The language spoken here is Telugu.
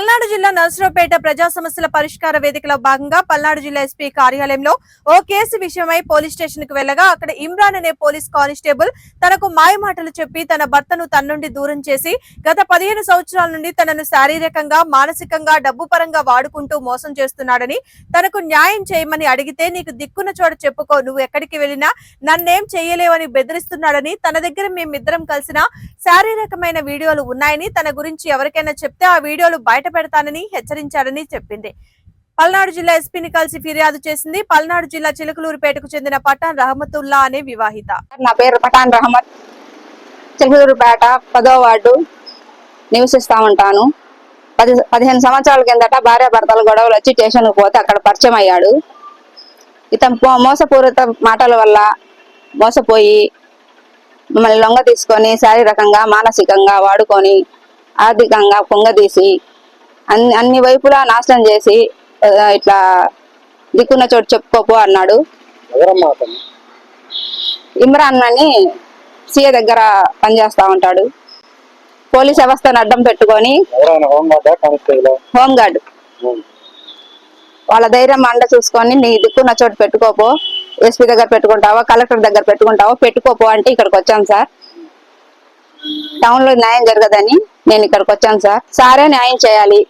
நல்ல నర్సరావుపేట ప్రజా సమస్యల పరిష్కార వేదికలో భాగంగా పల్నాడు జిల్లా ఎస్పీ కార్యాలయంలో ఓ కేసు విషయమై పోలీస్ స్టేషన్కు వెళ్ళగా అక్కడ ఇమ్రాన్ అనే పోలీస్ కానిస్టేబుల్ తనకు మాయమాటలు చెప్పి తన భర్తను తన నుండి దూరం చేసి గత పదిహేను సంవత్సరాల నుండి తనను శారీరకంగా మానసికంగా డబ్బు పరంగా వాడుకుంటూ మోసం చేస్తున్నాడని తనకు న్యాయం చేయమని అడిగితే నీకు దిక్కున్న చోట చెప్పుకో నువ్వు ఎక్కడికి వెళ్ళినా నన్నేం చేయలేవని బెదిరిస్తున్నాడని తన దగ్గర మేమిద్దరం కలిసిన శారీరకమైన వీడియోలు ఉన్నాయని తన గురించి ఎవరికైనా చెప్తే ఆ వీడియోలు బయట పెడతానని హెచ్చరించాడని చెప్పింది. పల్నాడు జిల్లా ఎస్పీని కలిసి ఫిర్యాదు చేసింది. పల్నాడు జిల్లా చిలుకలూరుపేటకు చెందిన పఠాన్ రహమతుల్లా అనే వివాహిత. నా పేరు పఠాన్ రహమత్. చిలుకూరుపేట పదో వార్డు నివసిస్తా ఉంటాను పది పదిహేను సంవత్సరాల కిందట భార్యభర్తలు గొడవలు వచ్చి స్టేషన్కి పోతే అక్కడ పరిచయం అయ్యాడు. ఇతను మోసపూరిత మాటల వల్ల మోసపోయి మమ్మల్ని లొంగ తీసుకొని శారీరకంగా మానసికంగా వాడుకొని ఆర్థికంగా పొంగదీసి అన్ని అన్ని వైపులా నాశనం చేసి ఇట్లా దిక్కున్న చోటు చెప్పుకోపు అన్నాడు. ఇమ్రాన్ అని సీఏ దగ్గర పనిచేస్తా ఉంటాడు. పోలీస్ వ్యవస్థను అడ్డం పెట్టుకొని హోంగార్డా వాళ్ళ ధైర్యం అండ చూసుకొని నీ దిక్కున్న చోటు పెట్టుకోపో ఎస్పీ దగ్గర పెట్టుకుంటావా కలెక్టర్ దగ్గర పెట్టుకుంటావా పెట్టుకోపో అంటే ఇక్కడికి వచ్చాను సార్. టౌన్లో న్యాయం జరగదని నేను ఇక్కడికి వచ్చాను సార్. సారే న్యాయం చేయాలి.